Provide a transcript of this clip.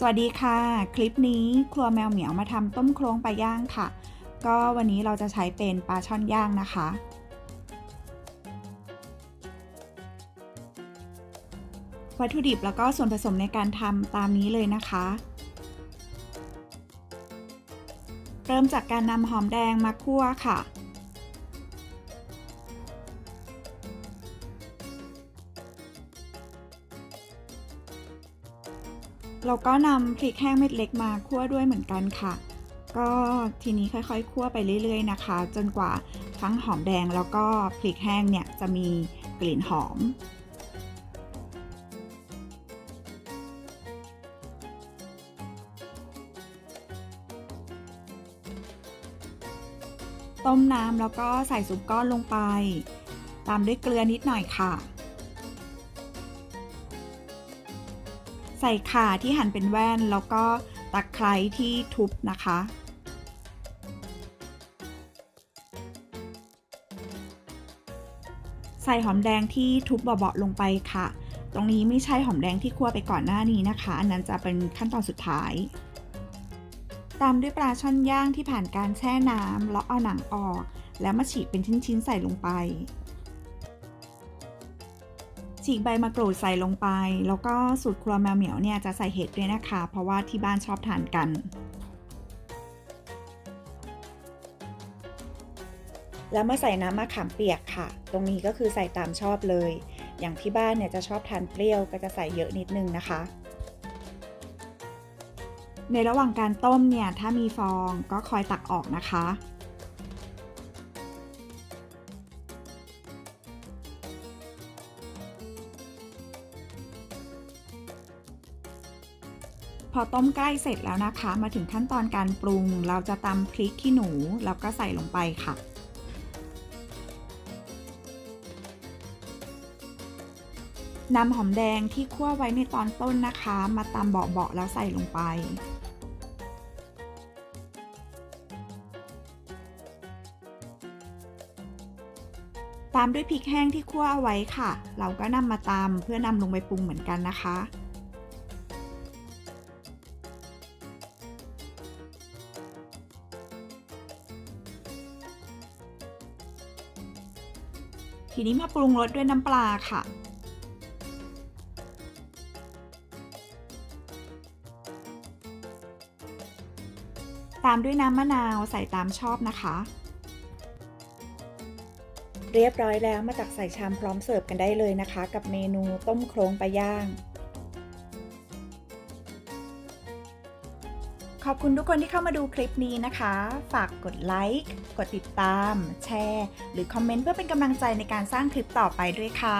สวัสดีค่ะ คลิปนี้ครัวแมวเหมียวมาทำต้มโครงปลาย่างค่ะ ก็วันนี้เราจะใช้เป็นปลาช่อนย่างนะคะ วัตถุดิบแล้วก็ส่วนผสมในการทำตามนี้เลยนะคะ เริ่มจากการนำหอมแดงมาคั่วค่ะ เราก็นำพริกแห้งเม็ดเล็กมาคั่วด้วยเหมือนกันค่ะ ก็ทีนี้ค่อยๆคั่วไปเรื่อย ๆ นะคะ จนกว่าทั้งหอมแดงแล้วก็พริกแห้งเนี่ยจะมีกลิ่นหอมต้มน้ำแล้วก็ใส่ซุปก้อนลงไป ตามด้วยเกลือนิดหน่อยค่ะ ส่ข่าที่หั่นเป็นแว่น แล้วก็ตะไคร้ที่ทุบนะคะ ใส่หอมแดงที่ทุบเบาๆลงไปค่ะ ตรงนี้ไม่ใช่หอมแดงที่คั่วไปก่อนหน้านี้นะคะ อันนั้นจะเป็นขั้นตอนสุดท้าย ตามด้วยปลาช่อนย่างที่ผ่านการแช่น้ำแล้วเอาหนังออก แล้วมาฉีกเป็นชิ้นๆใส่ลงไป ฉีกใบมะกรูดใส่ลงไป แล้วก็สูตรครัวแมวเหมียวเนี่ยจะใส่เห็ดด้วยนะคะ เพราะว่าที่บ้านชอบทานกัน แล้วมาใส่น้ำมะขามเปียกค่ะ ตรงนี้ก็คือใส่ตามชอบเลย อย่างที่บ้านเนี่ยจะชอบทานเปรี้ยวก็จะใส่เยอะนิดนึงนะคะ ในระหว่างการต้มเนี่ยถ้ามีฟองก็คอยตักออกนะคะ อต้มใกล้เสร็จแล้วนะคะ มาถึงขั้นตอนการปรุง เราจะตำพริกขี้หนู แล้วก็ใส่ลงไปค่ะ นำหอมแดงที่คั่วไว้ในตอนต้นนะคะ มาตำเบาๆแล้วใส่ลงไปตามด้วยพริกแห้งที่คั่วเอาไว้ค่ะ เราก็นำมาตำเพื่อนำลงไปปรุงเหมือนกันนะคะ ทีนี้มาปรุงรสด้วยน้ำปลาค่ะ ตามด้วยน้ำมะนาวใส่ตามชอบนะคะ เรียบร้อยแล้วมาตักใส่ชามพร้อมเสิร์ฟกันได้เลยนะคะ กับเมนูต้มโครงปลาย่าง ขอบคุณทุกคนที่เข้ามาดูคลิปนี้นะคะ ฝากกดไลค์ กดติดตาม แชร์ หรือคอมเมนต์เพื่อเป็นกำลังใจในการสร้างคลิปต่อไปด้วยค่ะ